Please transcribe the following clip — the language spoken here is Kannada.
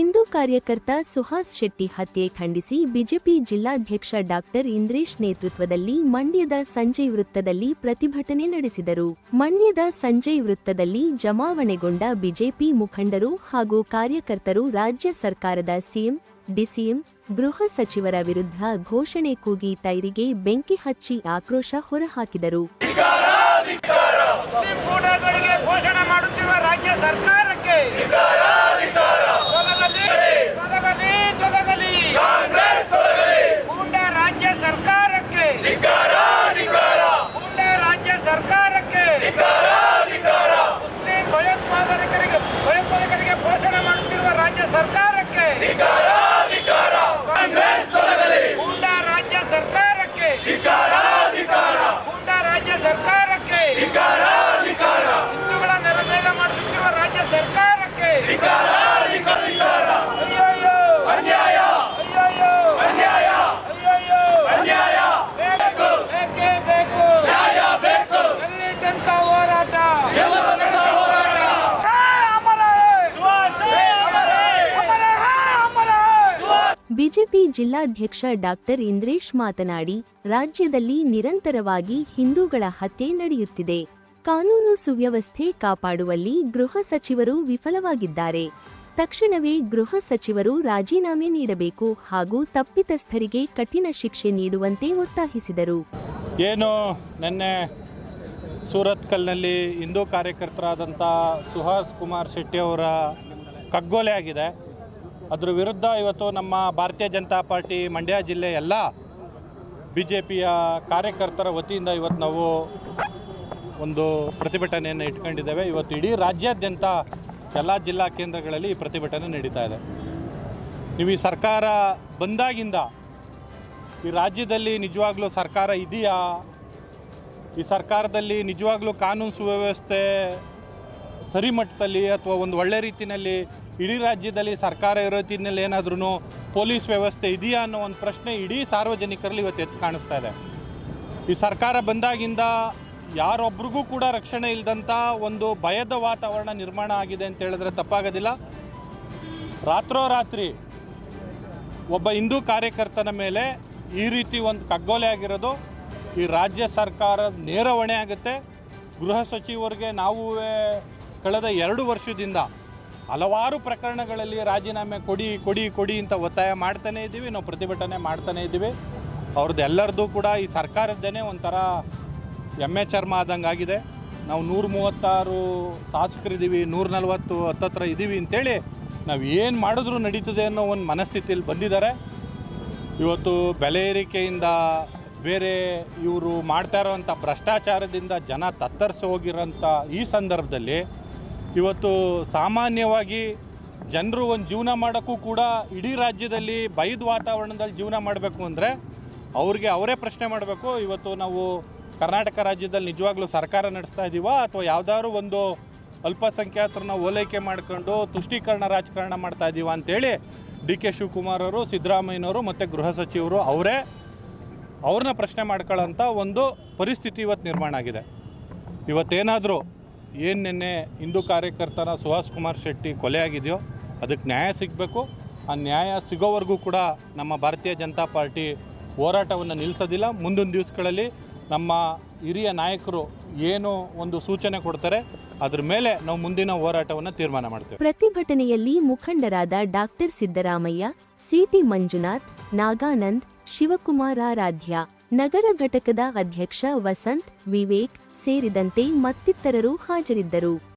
ಹಿಂದೂ ಕಾರ್ಯಕರ್ತ ಸುಹಾಸ್ ಶೆಟ್ಟಿ ಹತ್ಯೆ ಖಂಡಿಸಿ ಬಿಜೆಪಿ ಜಿಲ್ಲಾಧ್ಯಕ್ಷ ಡಾಕ್ಟರ್ ಇಂದ್ರೇಶ್ ನೇತೃತ್ವದಲ್ಲಿ ಮಂಡ್ಯದ ಸಂಜಯ್ ವೃತ್ತದಲ್ಲಿ ಪ್ರತಿಭಟನೆ ನಡೆಸಿದರು. ಮಂಡ್ಯದ ಸಂಜಯ್ ವೃತ್ತದಲ್ಲಿ ಜಮಾವಣೆಗೊಂಡ ಬಿಜೆಪಿ ಮುಖಂಡರು ಹಾಗೂ ಕಾರ್ಯಕರ್ತರು ರಾಜ್ಯ ಸರ್ಕಾರದ ಸಿಎಂ, ಡಿಸಿಎಂ, ಗೃಹ ಸಚಿವರ ವಿರುದ್ಧ ಘೋಷಣೆ ಕೂಗಿ ಟೈರಿಗೆ ಬೆಂಕಿ ಹಚ್ಚಿ ಆಕ್ರೋಶ ಹೊರಹಾಕಿದರು. ರಾಜ್ಯ ಸರ್ಕಾರಕ್ಕೆ ತೊಲಗಲಿ, ತೊಲಗಲಿ, ತೊಲಗಲಿ. ಗೂಂಡಾ ರಾಜ್ಯ ಸರ್ಕಾರಕ್ಕೆ ಗೂಂಡಾ ರಾಜ್ಯ ಸರ್ಕಾರಕ್ಕೆ ಮುಸ್ಲಿಂ ಭಯೋತ್ಪಾದಕರಿಗೆ ಭಯೋತ್ಪಾದಕರಿಗೆ ಘೋಷಣೆ ಮಾಡುತ್ತಿರುವ ರಾಜ್ಯ ಸರ್ಕಾರಕ್ಕೆ ಗೂಂಡಾ ರಾಜ್ಯ ಸರ್ಕಾರಕ್ಕೆ ಗೂಂಡಾ ರಾಜ್ಯ ಸರ್ಕಾರಕ್ಕೆ ಹಿಂದೂಗಳ ನೆರವೇರ ಮಾಡುತ್ತಿರುವ ರಾಜ್ಯ ಸರ್ಕಾರಕ್ಕೆ ಅಯ್ಯಯ್ಯೋ ಅಯ್ಯಯ್ಯೋ ಅಯ್ಯಯ್ಯೋ ಬೇಕೇ ಬೇಕು ಎಲ್ಲಿ ತನಕ ಹೋರಾಟ ಹೇ, ಅಮರ ಹೇ! ಅಮರ ಹೇ, ಅಮರ ಹೇ! ಬಿಜೆಪಿ ಜಿಲ್ಲಾಧ್ಯಕ್ಷ ಡಾಕ್ಟರ್ ಇಂದ್ರೇಶ್ ಮಾತನಾಡಿ, ರಾಜ್ಯದಲ್ಲಿ ನಿರಂತರವಾಗಿ ಹಿಂದೂಗಳ ಹತ್ಯೆ ನಡೆಯುತ್ತಿದೆ. ಕಾನೂನು ಸುವ್ಯವಸ್ಥೆ ಕಾಪಾಡುವಲ್ಲಿ ಗೃಹ ಸಚಿವರು ವಿಫಲವಾಗಿದ್ದಾರೆ. ತಕ್ಷಣವೇ ಗೃಹ ಸಚಿವರು ರಾಜೀನಾಮೆ ನೀಡಬೇಕು ಹಾಗೂ ತಪ್ಪಿತಸ್ಥರಿಗೆ ಕಠಿಣ ಶಿಕ್ಷೆ ನೀಡುವಂತೆ ಒತ್ತಾಯಿಸಿದರು. ಏನು ನಿನ್ನೆ ಸೂರತ್ಕಲ್ನಲ್ಲಿ ಹಿಂದೂ ಕಾರ್ಯಕರ್ತರಾದಂಥ ಸುಹಾಸ್ ಕುಮಾರ್ ಶೆಟ್ಟಿ ಅವರ ಕಗ್ಗೊಲೆ ಆಗಿದೆ. ಅದ್ರ ವಿರುದ್ಧ ಇವತ್ತು ನಮ್ಮ ಭಾರತೀಯ ಜನತಾ ಪಾರ್ಟಿ ಮಂಡ್ಯ ಜಿಲ್ಲೆ ಎಲ್ಲ ಬಿ ಜೆ ಪಿಯ ಕಾರ್ಯಕರ್ತರ ವತಿಯಿಂದ ಇವತ್ತು ನಾವು ಒಂದು ಪ್ರತಿಭಟನೆಯನ್ನು ಇಟ್ಕೊಂಡಿದ್ದೇವೆ. ಇವತ್ತು ಇಡೀ ರಾಜ್ಯಾದ್ಯಂತ ಎಲ್ಲ ಜಿಲ್ಲಾ ಕೇಂದ್ರಗಳಲ್ಲಿ ಈ ಪ್ರತಿಭಟನೆ ನಡೀತಾ ಇದೆ. ನೀವು ಈ ಸರ್ಕಾರ ಬಂದಾಗಿಂದ ಈ ರಾಜ್ಯದಲ್ಲಿ ನಿಜವಾಗ್ಲೂ ಸರ್ಕಾರ ಇದೆಯಾ? ಈ ಸರ್ಕಾರದಲ್ಲಿ ನಿಜವಾಗ್ಲೂ ಕಾನೂನು ಸುವ್ಯವಸ್ಥೆ ಸರಿ ಮಟ್ಟದಲ್ಲಿ ಅಥವಾ ಒಂದು ಒಳ್ಳೆ ರೀತಿಯಲ್ಲಿ ಇಡೀ ರಾಜ್ಯದಲ್ಲಿ ಸರ್ಕಾರ ಇರೋ ಏನಾದ್ರೂ ಪೊಲೀಸ್ ವ್ಯವಸ್ಥೆ ಇದೆಯಾ ಅನ್ನೋ ಒಂದು ಪ್ರಶ್ನೆ ಇಡೀ ಸಾರ್ವಜನಿಕರಲ್ಲಿ ಇವತ್ತು ಎದ್ದು ಕಾಣಿಸ್ತಾ ಇದೆ. ಈ ಸರ್ಕಾರ ಬಂದಾಗಿಂದ ಯಾರೊಬ್ರಿಗೂ ಕೂಡ ರಕ್ಷಣೆ ಇಲ್ಲದಂಥ ಒಂದು ಭಯದ ವಾತಾವರಣ ನಿರ್ಮಾಣ ಆಗಿದೆ ಅಂತ ಹೇಳಿದ್ರೆ ತಪ್ಪಾಗೋದಿಲ್ಲ. ರಾತ್ರೋರಾತ್ರಿ ಒಬ್ಬ ಹಿಂದೂ ಕಾರ್ಯಕರ್ತನ ಮೇಲೆ ಈ ರೀತಿ ಒಂದು ಕಗ್ಗೊಲೆ ಆಗಿರೋದು ಈ ರಾಜ್ಯ ಸರ್ಕಾರ ನೇರ ಹೊಣೆ ಆಗುತ್ತೆ. ಗೃಹ ಸಚಿವರಿಗೆ ನಾವು ಕಳೆದ ಎರಡು ವರ್ಷದಿಂದ ಹಲವಾರು ಪ್ರಕರಣಗಳಲ್ಲಿ ರಾಜೀನಾಮೆ ಕೊಡಿ ಕೊಡಿ ಕೊಡಿ ಅಂತ ಒತ್ತಾಯ ಮಾಡ್ತಾನೇ ಇದ್ದೀವಿ. ನಾವು ಪ್ರತಿಭಟನೆ ಮಾಡ್ತಾನೇ ಇದ್ದೀವಿ. ಅವ್ರದ್ದು ಎಲ್ಲರದ್ದು ಕೂಡ ಈ ಸರ್ಕಾರದ್ದೇ ಒಂಥರ ಎ ಚರ್ಮ ಆದಂಗೆ ಆಗಿದೆ. ನಾವು ನೂರ ಮೂವತ್ತಾರು ಶಾಸಕರಿದ್ದೀವಿ ನೂರ ನಲ್ವತ್ತು ಹತ್ತತ್ರ ಇದ್ದೀವಿ ಅಂತೇಳಿ ನಾವು ಏನು ಮಾಡಿದ್ರೂ ನಡೀತದೆ ಅನ್ನೋ ಒಂದು ಮನಸ್ಥಿತಿಯಲ್ಲಿ ಬಂದಿದ್ದಾರೆ. ಇವತ್ತು ಬೆಲೆ ಏರಿಕೆಯಿಂದ ಬೇರೆ ಇವರು ಮಾಡ್ತಾ ಇರೋವಂಥ ಭ್ರಷ್ಟಾಚಾರದಿಂದ ಜನ ತತ್ತರಿಸಿ ಹೋಗಿರೋಂಥ ಈ ಸಂದರ್ಭದಲ್ಲಿ ಇವತ್ತು ಸಾಮಾನ್ಯವಾಗಿ ಜನರು ಒಂದು ಜೀವನ ಮಾಡೋಕ್ಕೂ ಕೂಡ ಇಡೀ ರಾಜ್ಯದಲ್ಲಿ ಭಯದ ವಾತಾವರಣದಲ್ಲಿ ಜೀವನ ಮಾಡಬೇಕು ಅಂದರೆ ಅವ್ರಿಗೆ ಅವರೇ ಪ್ರಶ್ನೆ ಮಾಡಬೇಕು, ಇವತ್ತು ನಾವು ಕರ್ನಾಟಕ ರಾಜ್ಯದಲ್ಲಿ ನಿಜವಾಗ್ಲೂ ಸರ್ಕಾರ ನಡೆಸ್ತಾ ಇದ್ದೀವಾ ಅಥವಾ ಯಾವುದಾದ್ರು ಒಂದು ಅಲ್ಪಸಂಖ್ಯಾತರನ್ನ ಓಲೈಕೆ ಮಾಡ್ಕೊಂಡು ತುಷ್ಟೀಕರಣ ರಾಜಕಾರಣ ಮಾಡ್ತಾ ಇದ್ದೀವಾ ಅಂತೇಳಿ ಡಿ ಕೆ ಶಿವಕುಮಾರ್ ಅವರು, ಸಿದ್ದರಾಮಯ್ಯನವರು ಮತ್ತು ಗೃಹ ಸಚಿವರು ಅವರೇ ಅವ್ರನ್ನ ಪ್ರಶ್ನೆ ಮಾಡ್ಕೊಳ್ಳೋಂಥ ಒಂದು ಪರಿಸ್ಥಿತಿ ಇವತ್ತು ನಿರ್ಮಾಣ ಆಗಿದೆ. ಇವತ್ತೇನಾದರೂ ಏನು ನಿನ್ನೆ ಹಿಂದೂ ಕಾರ್ಯಕರ್ತನ ಸುಹಾಸ್ ಕುಮಾರ್ ಶೆಟ್ಟಿ ಕೊಲೆ ಆಗಿದೆಯೋ ಅದಕ್ಕೆ ನ್ಯಾಯ ಸಿಗಬೇಕು. ಆ ನ್ಯಾಯ ಸಿಗೋವರೆಗೂ ಕೂಡ ನಮ್ಮ ಭಾರತೀಯ ಜನತಾ ಪಾರ್ಟಿ ಹೋರಾಟವನ್ನು ನಿಲ್ಲಿಸೋದಿಲ್ಲ ಮುಂದಿನ ದಿವಸಗಳಲ್ಲಿ ನಮ್ಮ ಹಿರಿಯ ನಾಯಕರು ಏನು ಒಂದು ಸೂಚನೆ ಕೊಡ್ತಾರೆ. ಅದ್ರ ಮೇಲೆ ನಾವು ಮುಂದಿನ ಹೋರಾಟವನ್ನು ತೀರ್ಮಾನ ಮಾಡ್ತೇವೆ. ಪ್ರತಿಭಟನೆಯಲ್ಲಿ ಮುಖಂಡರಾದ doctor Siddaramaiah, C T Manjunath, Naganand, Shivakumararadhya, ನಗರ ಘಟಕದ ಅಧ್ಯಕ್ಷ ವಸಂತ್, ವಿವೇಕ್ ಸೇರಿದಂತೆ ಮತ್ತಿತರರು ಹಾಜರಿದ್ದರು.